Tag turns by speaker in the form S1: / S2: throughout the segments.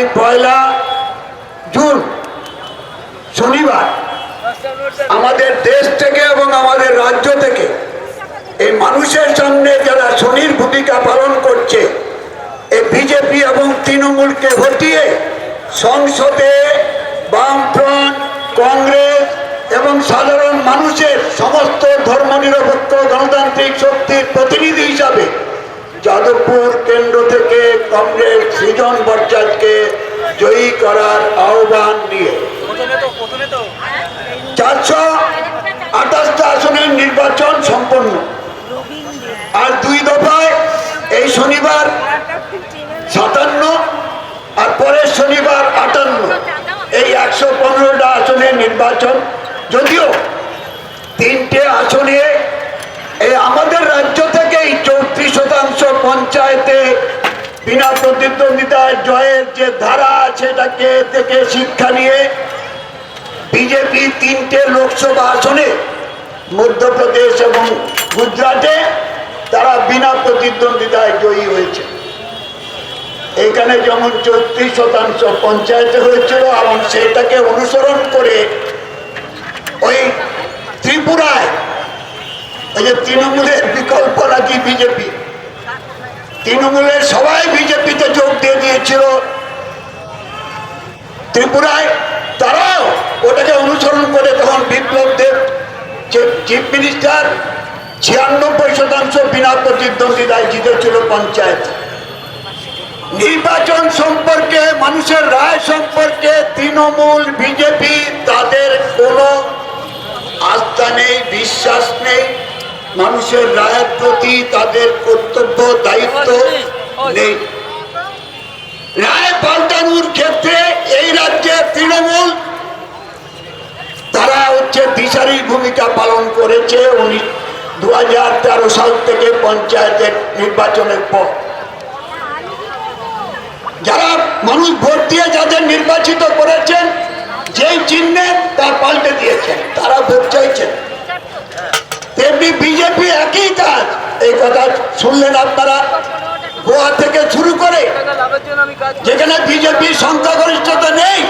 S1: আগামী পয়লা জুন, শনিবার। আমাদের দেশ থেকে এবং আমাদের রাজ্য থেকে এই মানুষের সামনে যারা শনির ভূমিকা পালন করছে, এই বিজেপি এবং তৃণমূলকে হটিয়ে সংসদে বামফ্রন্ট, কংগ্রেস এবং সাধারণ মানুষের সমস্ত ধর্মনিরপেক্ষ, গণতান্ত্রিক শক্তির প্রতিনিধি হিসাবে যাদবপুর কেন্দ্র থেকে কংগ্রেস সৃজন ভট্টাচার্যকে জয়ী করার আহ্বান নিয়ে। চারশো আঠাশটা আসনের নির্বাচন সম্পন্ন। আর দুই দফায় এই শনিবার সাতান্ন আর পরের শনিবার আটান্ন। এই একশো পনেরোটা আসনের নির্বাচন। যদিও তিনটে আসনে এই আমাদের রাজ্য থেকেই চৌত্রিশ শতাংশ পঞ্চায়েতে বিনা প্রতিদ্বন্দ্বিতায় জয়ের যে ধারা সেটাকে থেকে শিক্ষা নিয়ে বিজেপি তিনটে লোকসভা আসনে মধ্যপ্রদেশ এবং গুজরাটে তারা বিনা প্রতিদ্বন্দ্বিতায় জয়ী হয়েছে। এখানে যেমন চৌত্রিশ শতাংশ পঞ্চায়েতে হয়েছিল এবং সেটাকে অনুসরণ করে ওই ত্রিপুরায়, ওই যে তৃণমূলের বিকল্প নাকি বিজেপি তৃণমূলের সবাই বিজেপিতে যোগ দিয়ে দিয়েছিল। ত্রিপুরায় তারাও ওটাকে অনুসরণ করে তখন বিপ্লব দেব চিফ মিনিস্টার, ছিয়ানব্বই শতাংশ বিনা প্রতিদ্বন্দ্বিতায় জিতেছিল পঞ্চায়েত। নির্বাচন সম্পর্কে, মানুষের রায় সম্পর্কে তৃণমূল, বিজেপি তাদের কোনো আস্থা নেই, বিশ্বাস নেই। মানুষের রায়ের প্রতি তাদের কর্তব্য দায়িত্ব নেই রায় পাল্টানোর ক্ষেত্রে এই রাজ্যে তৃণমূল তারা হচ্ছে দিশারির ভূমিকা পালন করেছে উনি দু হাজার তেরো সাল থেকে পঞ্চায়েতের নির্বাচনের পর যারা মানুষ ভোট দিয়ে যাদের নির্বাচিত করেছেন যেই চিহ্নে তা পাল্টে দিয়েছেন তারা ভোট চাইছেন তেমনি বিজেপি একই কাজ। এই কথা শুনলেন আপনারা? গোয়া থেকে শুরু করে যেখানে বিজেপি সংখ্যাগরিষ্ঠতা নেই,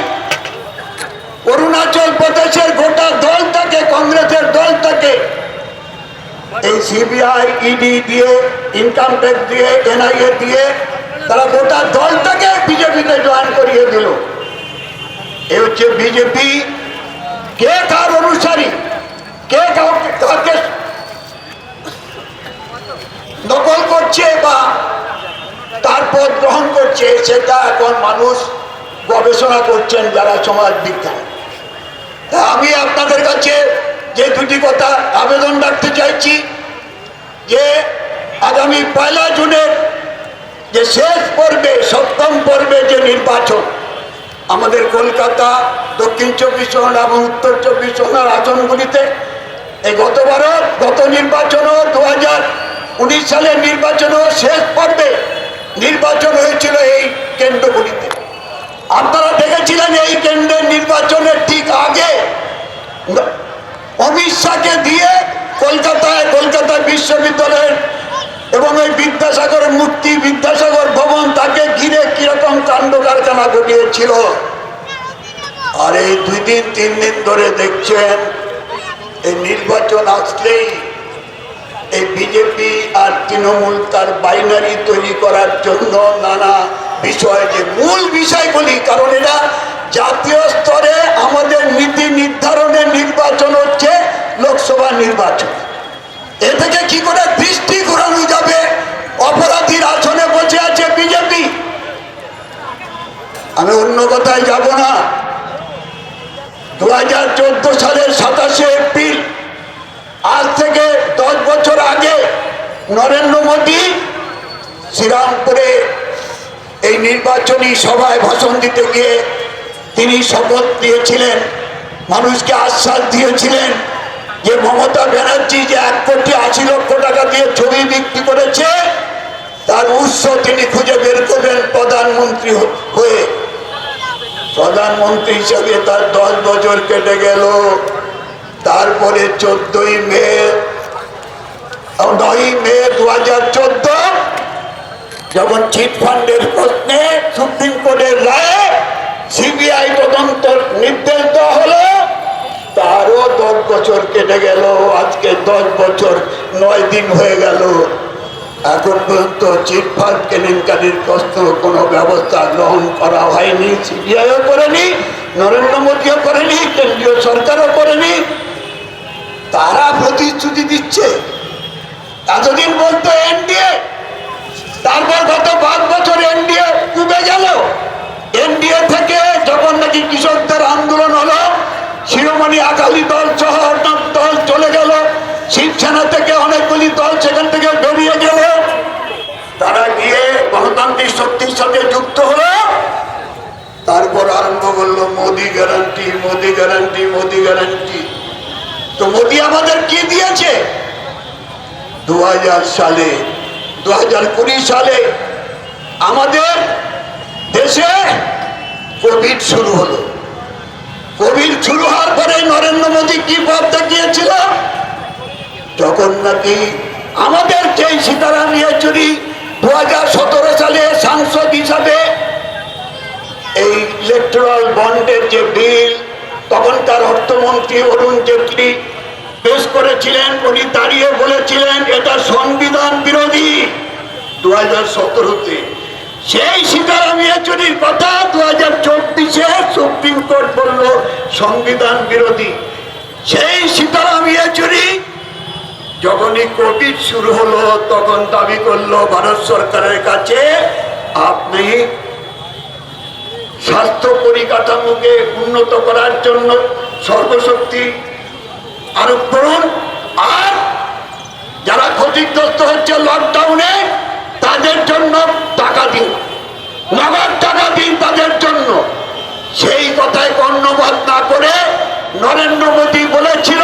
S1: অরুণাচল প্রদেশের গোটা দল থাকে কংগ্রেসের দলটাকে এই সিবিআই, ইডি দিয়ে ইনকাম ট্যাক্স দিয়ে এনআইএ দিয়ে, তারা গোটা দল দলটাকে বিজেপিতে জয়েন করিয়ে দিল। এ হচ্ছে বিজেপি। কে কার অনুসারী? কে কাউকে কাকে করছে বা তারপর গ্রহণ করছে, সেটা এখন মানুষ গবেষণা করছেন যারা সমাজ বিজ্ঞান। আমি আপনাদের কাছে যে দুটি কথা আবেদন রাখতে চাইছি, যে আগামী পয়লা জুনের যে শেষ পর্বে, সপ্তম পর্বে যে নির্বাচন, আমাদের কলকাতা, দক্ষিণ চব্বিশ পরগনা এবং উত্তর চব্বিশ পরগনার আসনগুলিতে, এই গতবারও গত নির্বাচনও দু হাজার উনিশ সালের নির্বাচনও শেষ পর্বে নির্বাচন হয়েছিল এই কেন্দ্রগুলিতে। আপনারা দেখেছিলেন এই কেন্দ্রের নির্বাচনের ঠিক আগে অমিত শাহকে দিয়ে কলকাতায় কলকাতা বিশ্ববিদ্যালয়ের এবং এই বিদ্যাসাগর মূর্তি, বিদ্যাসাগর ভবন তাকে ঘিরে কীরকম কাণ্ড কারখানা ঘটিয়েছিল। আর এই দুই দিন, তিন দিন ধরে দেখছেন, এই নির্বাচন আসলেই এই বিজেপি আর তৃণমূল তার বাইনারি তৈরি করার জন্য নানা বিষয় যে মূল বিষয়গুলি কারণ এটা জাতীয় স্তরে আমাদের নীতি নির্ধারণের নির্বাচন হচ্ছে লোকসভা নির্বাচন। এ থেকে কি করে দৃষ্টি ঘোরানো যাবে? অপরাধীর আসনে বসে আছে বিজেপি আমি অন্য কথায় যাব না। দু হাজার চোদ্দ সালের সাতাশে এপ্রিল আজ থেকে দশ বছর আগে নরেন্দ্র মোদী শ্রীরামপুরে এই নির্বাচনী সভায় ভাষণ দিতে গিয়ে তিনি শপথ দিয়েছিলেন, মানুষকে আশ্বাস দিয়েছিলেন যে মমতা ব্যানার্জি যে এক কোটি আশি লক্ষ টাকা দিয়ে ছবি বিক্রি করেছে, তার উৎস তিনি খুঁজে বের করবেন প্রধানমন্ত্রী হয়ে। প্রধানমন্ত্রী হিসেবে তার দশ বছর কেটে গেল। তারপরে চোদ্দই মে নয়ই মে দু হাজার চোদ্দ, যখন চিট ফান্ডের প্রশ্নে সুপ্রিম কোর্টের রায়ে সিবিআই তদন্ত নির্দেশ দেওয়া হলো, তারও দশ বছর কেটে গেল, আজকে দশ বছর নয় দিন হয়ে গেল। এখন পর্যন্ত চিট ফান্ড কেলেঙ্কারির প্রশ্ন কোনো ব্যবস্থা গ্রহণ করা হয়নি, সিবিআইও করেনি, নরেন্দ্র মোদীও করেনি, কেন্দ্রীয় সরকারও করেনি। তারা প্রতিশ্রুতি দিচ্ছে। এতদিন বলতো এনডিএ, তারপর গত পাঁচ বছর এনডিএ ডুবে গেল। এনডিএ থেকে যখন নাকি কৃষকদের আন্দোলন হলো, শিরোমণি আকালি দল সহ দল চলে গেল, শিবসেনা থেকে অনেকগুলি দল সেখান থেকে বেরিয়ে গেল। তারা গিয়ে গণতান্ত্রিক শক্তির সাথে যুক্ত হলো। তারপর আরম্ভ করল Modi guarantee Modi guarantee Modi guarantee তো মোদি আমাদের কি দিয়েছে? দু হাজার সালে দু হাজার কুড়ি সালে আমাদের দেশে কোভিড শুরু হলো। কোভিড শুরু হওয়ার পরে নরেন্দ্র মোদী কি পথ দেখিয়েছিল? তখন নাকি আমাদের যেই সীতারাম ইয়েচুরি দু হাজার সালে সাংসদ হিসাবে এই ইলেকট্রাল বন্ডের যে বিল তখনকার অর্থমন্ত্রী অরুণ জেটলি পেশ করেছিলেন, উনি দাঁড়িয়ে বলেছিলেন, এটা সংবিধান বিরোধী দু হাজার সতেরোতে। সেই সীতারাম ইয়েচুরির কথা দু হাজার চব্বিশে সুপ্রিম কোর্ট বলল সংবিধান বিরোধী। সেই সীতারাম ইয়েচুরি যখনই কোভিড শুরু হলো, তখন দাবি করল, ভারত সরকারের কাছে, আপনি স্বাস্থ্য পরিকাঠামোকে উন্নত করার জন্য সর্বশক্তি আরোপ করুন আর যারা ক্ষতিগ্রস্ত হচ্ছে লকডাউনে তাদের জন্য টাকা দিন। নগদ টাকা দিন তাদের জন্য। সেই কথায় কর্ণপাত না করে নরেন্দ্র মোদী বলেছিল,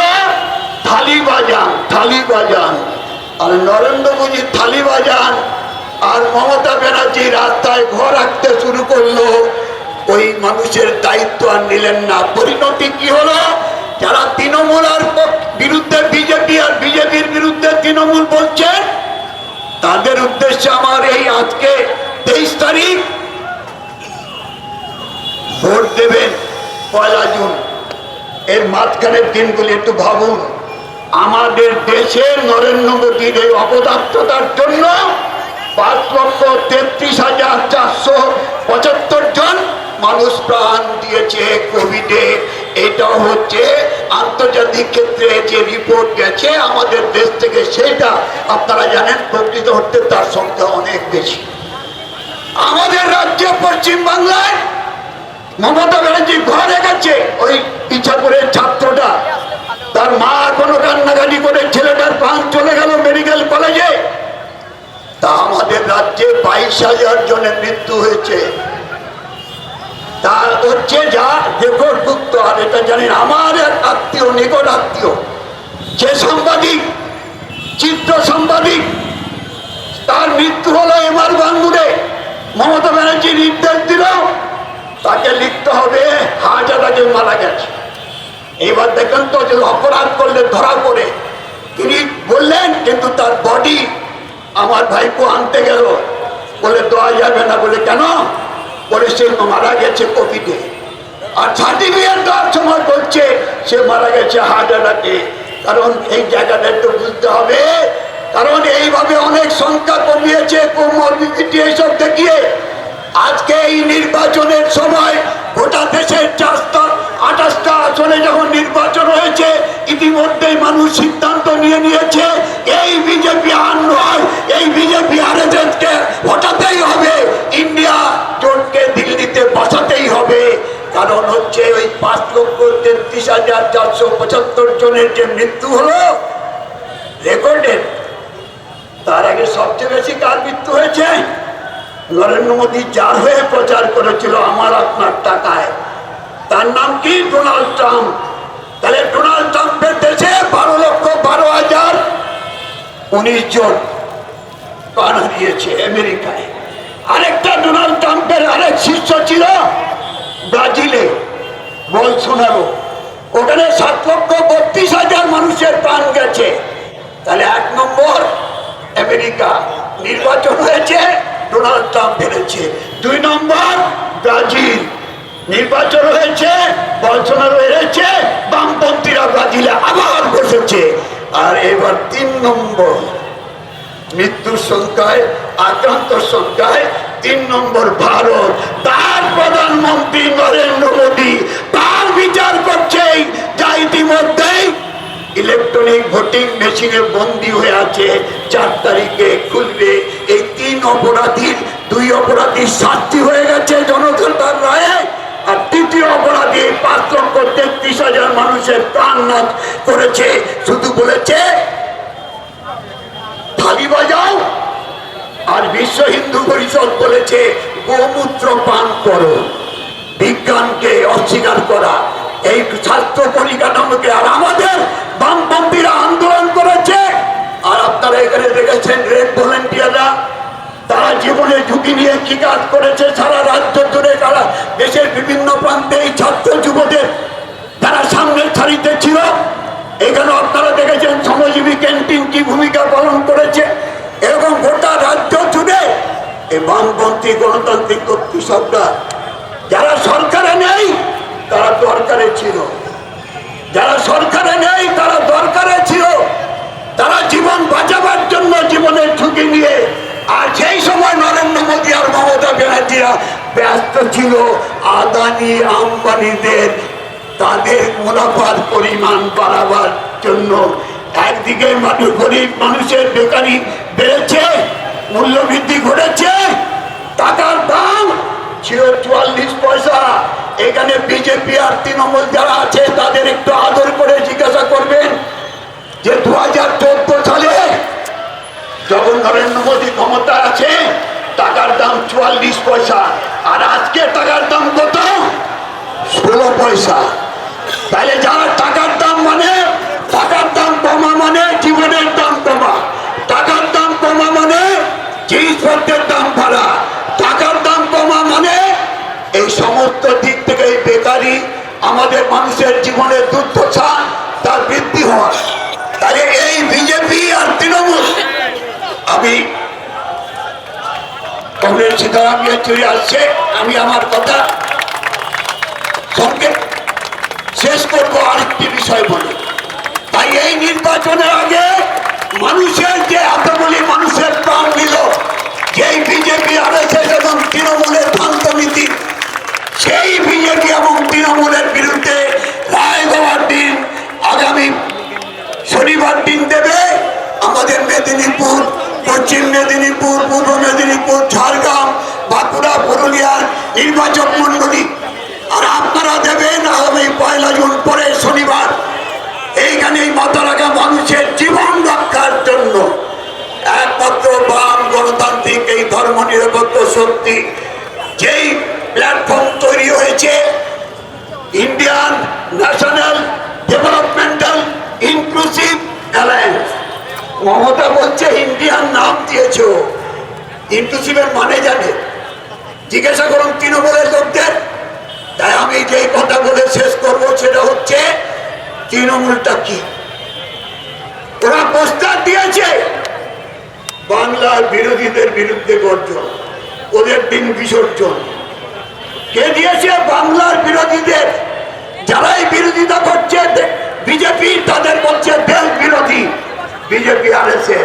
S1: থালি বাজান থালি বাজান। আর নরেন্দ্র মোদী, থালি বাজান। আর মমতা ব্যানার্জি রাস্তায় ঘর রাখতে শুরু করল। ওই মানুষের দায়িত্ব আর নিলেন না। পরিণতি কি হলো? যারা তৃণমূল আর বিরুদ্ধে বিজেপি আর বিজেপির বিরুদ্ধে তৃণমূল বলছেন তাদের উদ্দেশ্যে আমার এই আজকে তেইশ তারিখ ভোট দেবেন পয়লা জুন। এর মাঝখানের দিনগুলি একটু ভাবুন। আমাদের দেশের নরেন্দ্র মোদীর এই অপদার্থতার জন্য পাঁচ লক্ষ তেত্রিশ হাজার চারশো পঁচাত্তর জন মানুষ প্রাণ দিয়েছে কোভিডে এটা হচ্ছে আন্তর্জাতিক ক্ষেত্রে যে রিপোর্ট গেছে আমাদের দেশ থেকে, সেটা আপনারা জানেন, প্রকৃত হতে তার সংখ্যা অনেক বেশি। আমাদের রাজ্যে পশ্চিম বাংলায় মমতা ব্যানার্জি ঘরে গেছে, ওই ইচ্ছাপুরের ছাত্রটা। তার মা কোনো কান্নাকাটি করে ছেলেটার প্রাণ চলে গেল মেডিকেল কলেজে। তা আমাদের রাজ্যে বাইশ হাজার জনের মৃত্যু হয়েছে। তা হচ্ছে যা রেকর্ডভুক্ত আর এটা জানেন আমার এক আত্মীয়, নিকট আত্মীয়, যে সাংবাদিক, চিত্র সাংবাদিক, তার মৃত্যু হলো এমআর বাঙ্গুরে মমতা ব্যানার্জি নির্দেশ দিল, তাকে লিখতে হবে হাজারাকে মারা গেছে। এইবার দেখেন তো যে অপরাধ করলে ধরা পড়ে। তিনি বললেন, কিন্তু তার বডি আমার ভাইপো আনতে গেল। বলে দেওয়া যাবে না। বলে, কেন? সে মারা গেছে আর এইভাবে অনেক সংখ্যা আজকে এই নির্বাচনের সময় গোটা দেশের চারটা, আঠাশটা আসনে যখন নির্বাচন হয়েছে, ইতিমধ্যেই মানুষ সিদ্ধান্ত নিয়ে নিয়েছে, এই বিজেপি আর নয়, এই বিজেপি আর হটাতেই হবে। ইন্ডিয়া কারণ হচ্ছে ওই পাঁচ লক্ষ তেত্রিশ হাজার চারশো পঁচাত্তর জনের যে মৃত্যু হলো রেকর্ডেড তার আগে সবচেয়ে বেশি কার মৃত্যু হয়েছে? নরেন্দ্র মোদী যার হয়ে প্রচার করেছিল আমার আপনার টাকায়। তার নাম কি? Donald Trump. তাহলে ডোনাল্ড ট্রাম্পের দেশে বারো লক্ষ বারো হাজার উনিশ জন প্রাণ হারিয়েছে আমেরিকায়। আরেকটা ডোনাল্ড ট্রাম্পের আরেক শীর্ষ ছিল ব্রাজিলে বল শোনালো। ওখানে সাত লক্ষ বত্রিশ হাজার মানুষের প্রাণ গেছে। তাহলে এক নম্বর আমেরিকা নির্বাচন হয়েছে, ডোনাল্ড ট্রাম্প হেরেছে। দুই নম্বর ব্রাজিল নির্বাচন হয়েছে, বলসোনারো হেরেছে, বামপন্থীরা ব্রাজিলে আবার বসেছে। আর এবার তিন নম্বর মৃত্যুর সংখ্যায় আক্রান্ত সংখ্যায় তিন নম্বর ভারত। তার প্রধানমন্ত্রী নরেন্দ্র মোদী, তার বিচার করছে যা ইতিমধ্যেই ইলেকট্রনিক ভোটিং মেশিনে বন্দী হয়ে আছে। চার তারিখে খুলবে। এই তিন অপরাধীর দুই অপরাধীর শাস্তি হয়ে গেছে জনতার রায়ে। আর তৃতীয় অপরাধী পাঁচ লক্ষ তেত্রিশ হাজার মানুষের প্রাণ নাশ করেছে। শুধু বলেছে, থালি বাজাও আর বিশ্ব হিন্দু পরিষদ বলেছে, গোমূত্র পান করো। বিজ্ঞানকে অস্বীকার করা। এই স্বাস্থ্য পরিকাঠামোকে আর আমাদের বামপন্থীরা আন্দোলন করেছে। আর আপনারা এখানে দেখেছেন রেড ভলেন্টিয়াররা, তারা জীবনে ঝুঁকি নিয়ে কি কাজ করেছে সারা রাজ্য জুড়ে, তারা দেশের বিভিন্ন প্রান্তে এই ছাত্র যুবদের তারা সামনের সারিতে ছিল। এখানে আপনারা দেখেছেন শ্রমজীবী ক্যান্টিন কি ভূমিকা পালন করেছে। এরকম গোটা রাজ্য জুড়ে এই বামপন্থী গণতান্ত্রিক কর্তৃসবরা যারা সরকারে নেই, তারা দরকারে ছিল। যারা সরকারে নেই, তারা দরকারে ছিল। তারা জীবন বাঁচাবার জন্য জীবনের ঝুঁকি নিয়ে। আর সেই সময় নরেন্দ্র মোদী আর মমতা ব্যানার্জিরা ব্যস্ত ছিল। আদানি, আম্বানিদের তাদের মুনাফার পরিমাণ বাড়াবার জন্য একদিকে গরিব মানুষের বেকারি বেড়েছে, মূল্যবৃদ্ধি ঘটেছে, টাকার দাম চুয়াল্লিশ পয়সা। এখানে বিজেপি আর তৃণমূল যারা আছে, তাদের একটু আদর করে জিজ্ঞাসা করবেন যে দু হাজার চোদ্দ সালে যখন নরেন্দ্র মোদী ক্ষমতা আছে, টাকার দাম চুয়াল্লিশ পয়সা। আর আজকে টাকার দাম কত? ষোলো পয়সা। তাহলে যারা টাকার দাম মানে টাকার দাম কমা মানে জীবনের দাম কমা টাকার দাম কমা মানে জিনিসপত্রের দাম বাড়া টাকার দাম কমা মানে এই সমস্ত দিক থেকে এই বেকারি আমাদের মানুষের জীবনের দুর্দশা তার বৃদ্ধি হওয়া তাহলে এই বিজেপি আর তৃণমূল, আমি কংগ্রেস সীতারাম ইয়েচুরি আসছে, আমি আমার কথা সঙ্গে শেষ করব, আরেকটি বিষয় বলে। তাই এই নির্বাচনের আগে মানুষের যে এতগুলি মানুষের প্রাণ নিল, যেই বিজেপি আর এবং তৃণমূলের ভ্রান্ত নীতি সেই বিজেপি এবং তৃণমূলের বিরুদ্ধে রায় দিন আগামী শনিবার দিন দেবে। আমাদের মেদিনীপুর, পশ্চিম মেদিনীপুর, পূর্ব মেদিনীপুর, ঝাড়গ্রাম, বাঁকুড়া, পুরুলিয়ার নির্বাচন মন্ডলী আর আপনারা দেবেন আগামী পয়লা জুন পরে শনিবার। এইখানে এই মাথা রাখা মানুষের জীবন রক্ষার জন্য। একমাত্র বাম গণতান্ত্রিক, এই ধর্ম নিরপেক্ষ শক্তি, যেই প্ল্যাটফর্ম তৈরি হয়েছে। Indian national developmental inclusive alliance Mamata বলছে ইন্ডিয়ান নাম দিয়েছ। ইনক্লুসিভের মানে জানে। জিজ্ঞাসা করুন তৃণমূলের লোকদের। তাই আমি যেই কথা বলে শেষ করব, সেটা হচ্ছে, তৃণমূলটা কি? ওরা প্রস্তাব দিয়েছে, বাংলার বিরোধীদের বিরুদ্ধে গর্জন, ওদের দিন বিসর্জন। কে দিয়েছে বাংলার বিরোধীদের? যারাই বিরোধিতা করছে বিজেপি তাদের বলছে দেশ বিরোধী। বিজেপি আর এসে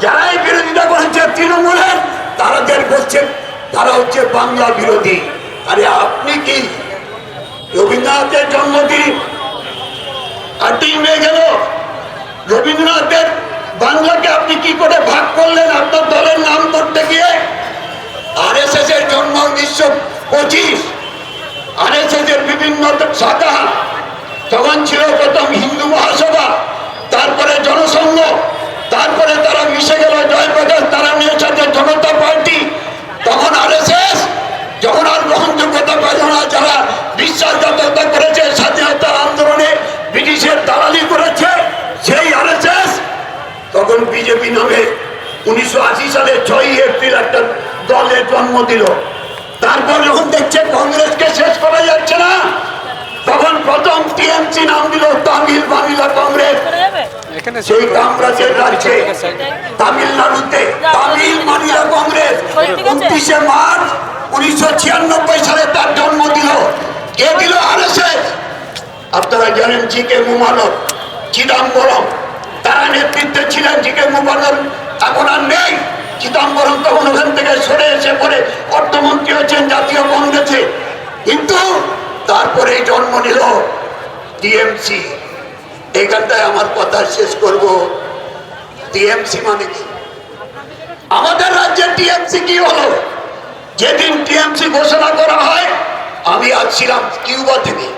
S1: যারাই বিরোধিতা করেছে তৃণমূলের, তারা তারাদের বলছে, তারা হচ্ছে বাংলা বিরোধী। আরে আপনি কি রবীন্দ্রনাথের জন্মদিন আটই মে গেল? রবীন্দ্রনাথের বাংলাকে আপনি কি করে ভাগ করলেন আপনার দলের নাম করতে গিয়ে? আর এস এস এর জন্ম উনিশশো পঁচিশ। আর এস এর বিভিন্ন শাখা তখন ছিল প্রথম হিন্দু মহাসভা, তারপরে জনসংঘ, তারপরে তারা মিশে গেল জয়প্রকাশ তারা নিয়ে সাথে জনতা পার্টি তখন আর যখন আর গ্রহণযোগ্যতা পেল না যারা বিশ্বাসঘাতকতা করেছে স্বাধীনতার আন্দোলনে ব্রিটিশের দালালি করেছে সেই আর তখন বিজেপি নামে উনিশশো আশি সালে ছয়ই এপ্রিল একটা দলের জন্ম দিল তারপর যখন দেখছে কংগ্রেসকে শেষ করা যাচ্ছে না তখন প্রথম টিএমসি নাম দিল তামিল বাংলা কংগ্রেস
S2: এখানে
S1: সেই কামরাজের রাজ্যে তামিলনাড়ুতে তামিল মানিলা কংগ্রেস উনত্রিশে মার্চ উনিশশো ছিয়ানব্বই সালে তার জন্ম দিল কে দিল আর আপনারা জানেন জি কে মুমানব চিদাম্বরম তারা নেতৃত্বে ছিলেন জি কে মুমানব এখন আর নেই চিদাম্বরম তখন ওখান থেকে সরে এসে পরে অর্থমন্ত্রী হয়েছেন, জাতীয় কংগ্রেসে। কিন্তু তারপরে জন্ম নিল টিএমসি। এইখানটায় আমার কথা শেষ করব। টিএমসি মানে কি? আমাদের রাজ্যে টিএমসি কি হলো? যেদিন টিএমসি ঘোষণা করা হয়, আমি আজ ছিলাম কিউবা থেকে।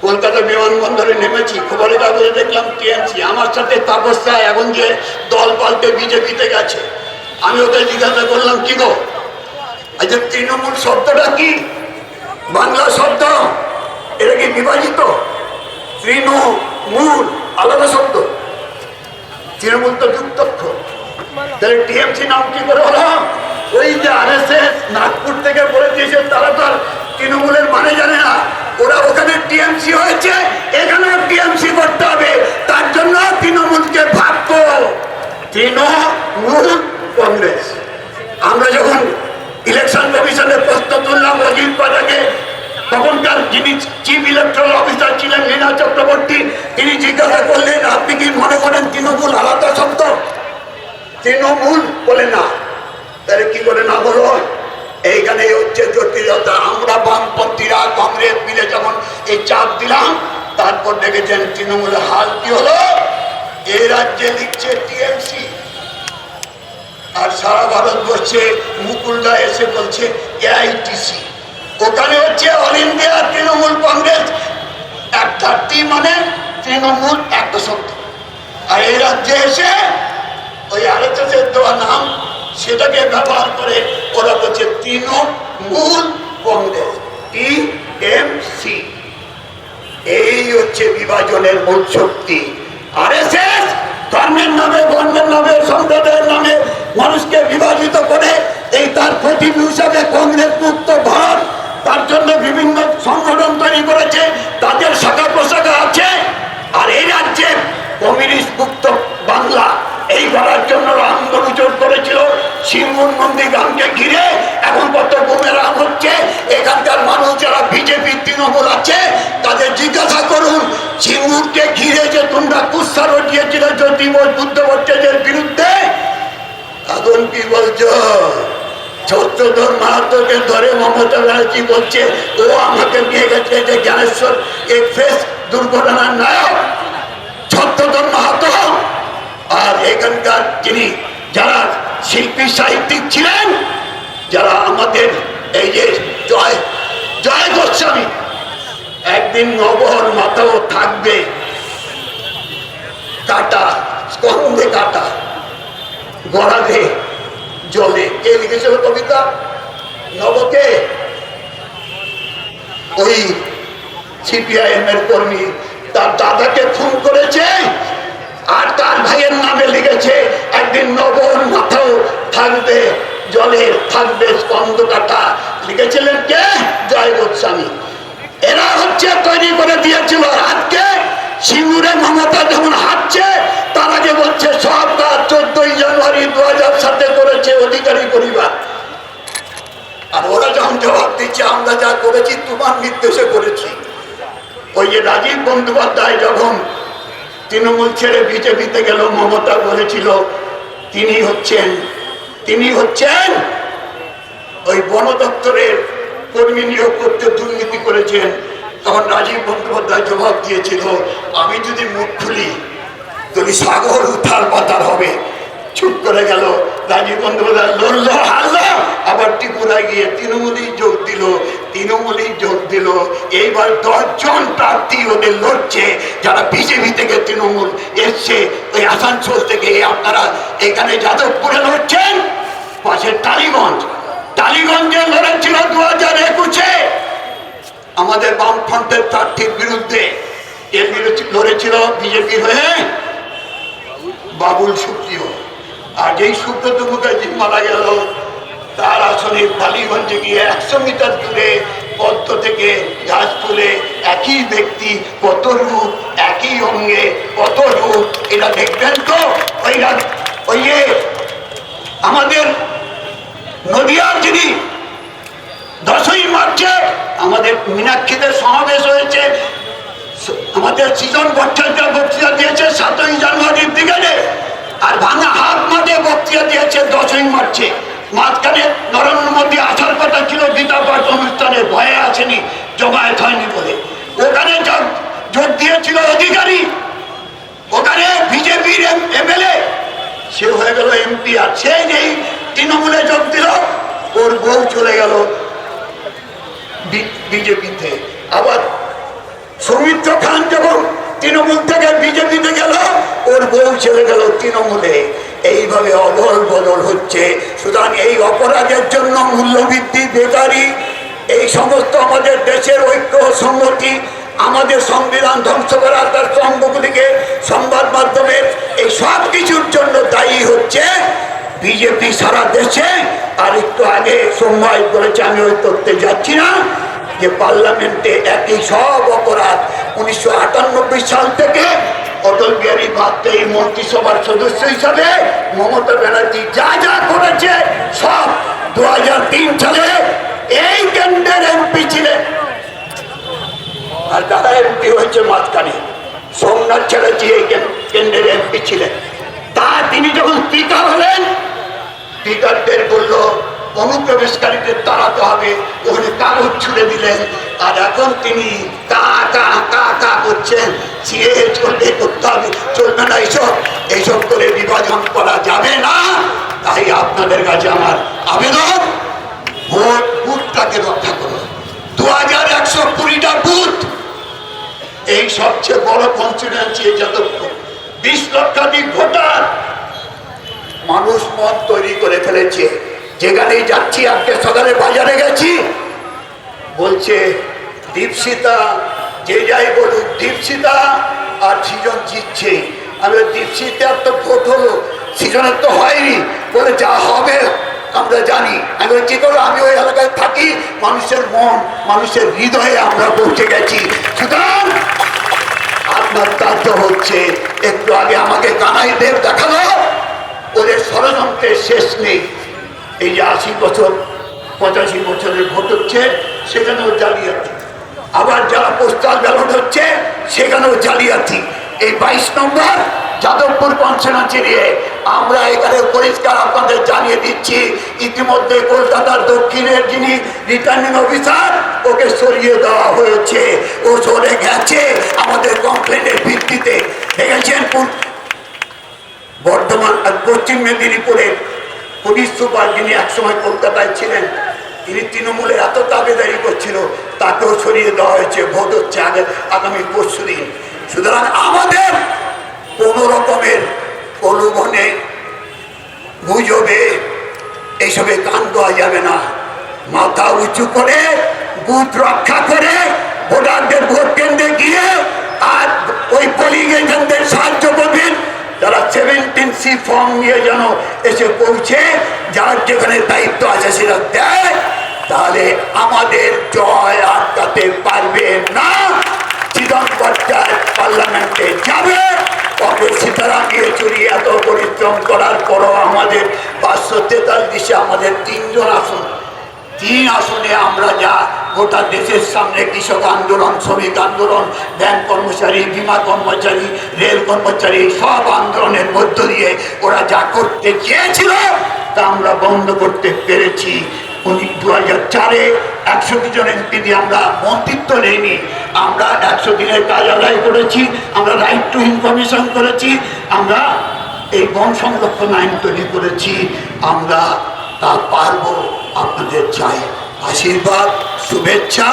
S1: কলকাতা বিমানবন্দরে নেমেছি, খবরের কাগজে দেখলাম টিএমসি। আমার সাথে তাপস রায় এখন যে দল পাল্টে বিজেপিতে গেছে। আমি ওকে জিজ্ঞাসা করলাম, কি গো? আচ্ছা তৃণমূল শব্দটা কি? বাংলা শব্দ? এটা কি বিভাজিত? তৃণমূল, আলাদা শব্দ। তৃণমূল তো যুক্তক্ষ তাহলে টিএমসি নাম কি করে হলাম ওই যে আরএসএস নাগপুর থেকে বলে দিয়েছে তারা তো আর তৃণমূলের মানে জানে না ওরা ওখানে টিএমসি হয়েছে এখানেও টিএমসি করতে হবে তার জন্য তৃণমূলকে ভাববো তৃণমূল কংগ্রেস আমরা যখন ইলেকশন কমিশনের প্রশ্ন তুললাম অজিত পাটাকে তখনকার যিনি চিফ ইলেকট্রাল অফিসার ছিলেন লীনা চক্রবর্তী তিনি জিজ্ঞাসা করলেন আপনি কি মনে করেন তৃণমূল আলাদা শব্দ তৃণমূল বলে না তাহলে কি করে না বলো এইখানে হচ্ছে জটিলতা আমরা বামপন্থীরা কংগ্রেস মিলে যখন এই চাপ দিলাম তারপর দেখেছেন তৃণমূলের হাল কি হলো এই রাজ্যে লিখছে টিএমসি আর সারা ভারতবর্ষে মুকুলদা এসে বলছে এআইটিসি ওখানে হচ্ছে অল ইন্ডিয়া তৃণমূল কংগ্রেস। একটা টি মানে তৃণমূল একটা শব্দ আর এই রাজ্যে এসে ওই আরএসএসের দেওয়া নাম, সেটাকে ব্যবহার করে ওরা বলছে Trinamool Congress, T M C. এই হচ্ছে বিভাজনের মূল শক্তি। আরএসএস ধর্মের নামে, বর্ণের নামে, সম্প্রদায়ের নামে মানুষকে বিভাজিত করে এই তার প্রতিভূ হিসাবে কংগ্রেস মুক্ত ভারত, তার জন্য বিভিন্ন সংগঠন তৈরি করেছে, তাদের শাখা প্রশাখা আছে, আর এই রাজ্যে কমিউনিস্ট মুক্ত বাংলা, এই করার জন্য আন্দোলন করেছিল শিবমন মন্দির গ্রামকে ঘিরে, এখন কত বুমেরাম হচ্ছে বোস বুদ্ধ ভট্টাচার্যের বিরুদ্ধে এখন কি বলছো? ছত্রধর মাহাতোকে ধরে মমতা ব্যানার্জি বলছে, ও আমাকে নিয়ে গেছে যে জ্ঞানেশ্বর এক্সপ্রেস দুর্ঘটনার নায়ক। ছত্রধর মাহাতো আর এখানকার যিনি যারা শিল্পী, সাহিত্যিক ছিলেন, যারা আমাদের এই যে জয় জয় গোস্বামী, একদিন নবহর মাথাও থাকবে। কাটা স্কন্ধে কাটা, গড়ালে জলে। কে লিখেছিল কবিতা? নবকে। ওই সিপিআইএম এর কর্মী, তার দাদাকে খুন করেছে আর তার ভাইয়ের নামে লিখেছে, একদিন নবন মাথাও থাকবে, জলে থাকবে স্কন্ধ কাটা লিখেছিলেন কে? জয় গোস্বামী এরা হচ্ছে তৈরি করে দিয়েছিল আজকে সিঙ্গুরে মমতা যখন হাঁটছে, তার আগে বলছে সব কাজ চোদ্দই জানুয়ারি দু হাজার সাথে করেছে অধিকারী পরিবার। আর ওরা যখন জবাব দিচ্ছে, আমরা যা করেছি, তোমার নির্দেশে করেছি। ওই যে রাজীব বন্দ্যোপাধ্যায় যখন তৃণমূল ছেড়ে বিজেপিতে গেল, মমতা বলেছিল, তিনি হচ্ছেন তিনি হচ্ছেন ওই বন দপ্তরের কর্মী নিয়োগ করতে দুর্নীতি করেছেন। তখন রাজীব বন্দ্যোপাধ্যায় জবাব দিয়েছিল, আমি যদি মুখ খুলি, তুমি সাগর উত্থাল পাতাল হবে। চুপ করে গেল রাজীব বন্দ্যোপাধ্যায় লড়লো আবার ত্রিপুরায় গিয়ে তৃণমূলই যোগ দিল, তৃণমূলই যোগ দিল। এইবার দশজন প্রার্থী ওদের লড়ছে। যারা বিজেপি থেকে তৃণমূল এসছে, ওই আসানসোল থেকে আপনারা এখানে যাদবপুরে লড়ছেন? পাশে টালিগঞ্জ। টালিগঞ্জে লড়েছিল দু হাজার একুশে। আমাদের বামফ্রন্টের প্রার্থীর বিরুদ্ধে এর বিরুদ্ধে লড়েছিল বিজেপির হয়ে? বাবুল সুপ্রিয়। আর যেই সুব্রত মুখার্জি মারা গেল, তার আসনে বালিগঞ্জে গিয়ে একশো মিটার দূরে পদ্ম থেকে গাছ তুলে একই ব্যক্তি কত রূপ, একই অঙ্গে কত রূপ, এটা দেখবেন তো? ওই ওই আমাদের নদিয়ার যিনি দশই মার্চে আমাদের মীনাক্ষীদের সমাবেশ হয়েছে। আমাদের সৃজন ভট্টাচার্য বক্তৃতা দিয়েছে সাতই জানুয়ারির দিকে আর ভাঙা হাত মাঠে বক্তৃতা দিয়েছে দশই মার্চে। মাঝখানে নরেন্দ্র মোদী আসার কথা ছিল, গীতা পাঠ অনুষ্ঠানে ভয়ে আসেনি, জমায়েত হয়নি বলে। ওখানে যোগ- দিয়েছিল অধিকারী। ওখানে বিজেপির এমএলএ, সে হয়ে গেল এমপি। আর সেই নেই তৃণমূলে যোগ দিল, ওর বউ চলে গেল বিজেপিতে। আবার সৌমিত্র খান যখন তৃণমূল থেকে বিজেপিতে গেল, ওর বউ চলে গেল তৃণমূলে। এইভাবে অদল বদল হচ্ছে। সুতরাং এই অপরাধের জন্য মূল্যবৃদ্ধি বেকারি, এই সমস্ত আমাদের দেশের ঐক্য সংগতি আমাদের সংবিধান ধ্বংস করার তার স্তম্ভগুলিকে সংবাদ মাধ্যমের এই সব কিছুর জন্য দায়ী হচ্ছে বিজেপি সারা দেশে, আর একটু আগে সোমবার বলেছে, আমি ওই করতে যাচ্ছি না যে পার্লামেন্টে একই সব অপরাধ। উনিশশো আটানব্বই সাল থেকে অটল বিহারী বাজপেয়ী মন্ত্রিসভার সদস্য হিসাবে মমতা ব্যানার্জি যা যা করেছে, সব দু সালে এই কেন্দ্রের এমপি ছিলেন। আর দাদা এমপি হয়েছে মাঝখানে। সোমনাথ চ্যাটার্জি এই কেন- কেন্দ্রের এমপি ছিলেন। তা তিনি যখন স্পিকার হলেন স্পিকারদের বলল, অনুপ্রবেশকারীদের তাড়াতে হবে, ওখানে কাগজ ছুড়ে দিলেন। আর এখন তিনি করছেন। চলবে করতে হবে। চলবে না এইসব এইসব করে বিভাজন করা যাবে না। তাই আপনাদের কাছে আমার আবেদন, ভোট বুথটাকে রক্ষা করুন। দু হাজার একশো কুড়িটা বুথ। এই সবচেয়ে বড় কনস্টিটুয়েন্সি যাদবপুর বিশ লক্ষাধিক ভোটার মানুষ মত তৈরি করে ফেলেছে। যেখানেই যাচ্ছি, আজকে সকালে বাজারে গেছি। বলছে দীপসিতা যে যাই বলুক দীপসিতা আর সৃজন জিতছে। আমি দীপসিতার তো ভোট হলো, সৃজনের তো হয়নি। বলে, যা হবে, আমরা জানি। আমি বলছি করো আমি ওই এলাকায় থাকি, মানুষের মন, মানুষের হৃদয়ে আমরা পৌঁছে গেছি। সুতরাং আপনার তার্য হচ্ছে। একটু আগে আমাকে কানাই দেব দেখাল। ওদের ষড়যন্ত্রের শেষ নেই। এই যে আশি বছর, পঁচাশি বছরের ভোট হচ্ছে, সেখানেও জালিয়াতি। আবার যারা পোস্টাল ব্যালট হচ্ছে, সেখানেও জালিয়াতি। এই বাইশ নম্বর যাদবপুর কনসেনান্সি নিয়ে আমরা এখানে পরিষ্কার আপনাদের জানিয়ে দিচ্ছি, ইতিমধ্যে কলকাতার দক্ষিণের যিনি রিটার্নিং অফিসার ওকে সরিয়ে দেওয়া হয়েছে। ও সরে গেছে আমাদের কমপ্লেনের ভিত্তিতে। দেখেছেন পশ্চিম মেদিনীপুরের পুলিশ সুপার যিনি একসময় কলকাতায় ছিলেন, তিনি তৃণমূলের এত দাবিদারি করছিল, তাকেও সরিয়ে দেওয়া হয়েছে ভোট হচ্ছে আগে, আগামী পরশু দিন। সুতরাং আমাদের কোনো রকমের প্রলোভনে গুজবে এইসবে কান দেওয়া যাবে না। মাথা উঁচু করে, বুথ রক্ষা করে, ভোটারদের ভোট কেন্দ্রে গিয়ে আর ওই পোলিং এজেন্টদের সাহায্য করবেন যারা সেভেন্টিন সি ফর্ম নিয়ে যেন এসে পৌঁছে, যার যেখানে দায়িত্ব আছে সেটা দেয়, তাহলে আমাদের জয় আটকাতে পারবে না। পার্লামেন্টে যাবে। সীতারাম এত পরিশ্রম করার আমাদের পাঁচশো তেতাল্লিশে আমাদের তিনজন আসন। আসনে আমরা যা গোটা দেশের সামনে কৃষক আন্দোলন, শ্রমিক আন্দোলন, ব্যাংক কর্মচারী, বিমা কর্মচারী, রেল কর্মচারী, সব আন্দোলনের মধ্য দিয়ে ওরা যা করতে চেয়েছিল তা আমরা বন্ধ করতে পেরেছি। উনি দু হাজার চারে একশো জন এমপি দিয়ে আমরা মন্ত্রিত্ব নেইনি। আমরা একশো দিনের কাজ আদায় করেছি, আমরা রাইট টু ইনফরমেশন করেছি, আমরা এই বন সংরক্ষণ আইন তৈরি করেছি। আমরা তা পারব, আপনাদের চাই। आशीर्वाद शुभेच्छा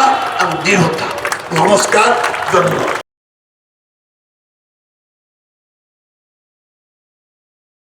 S1: आणि होता. नमस्कार धन्यवाद.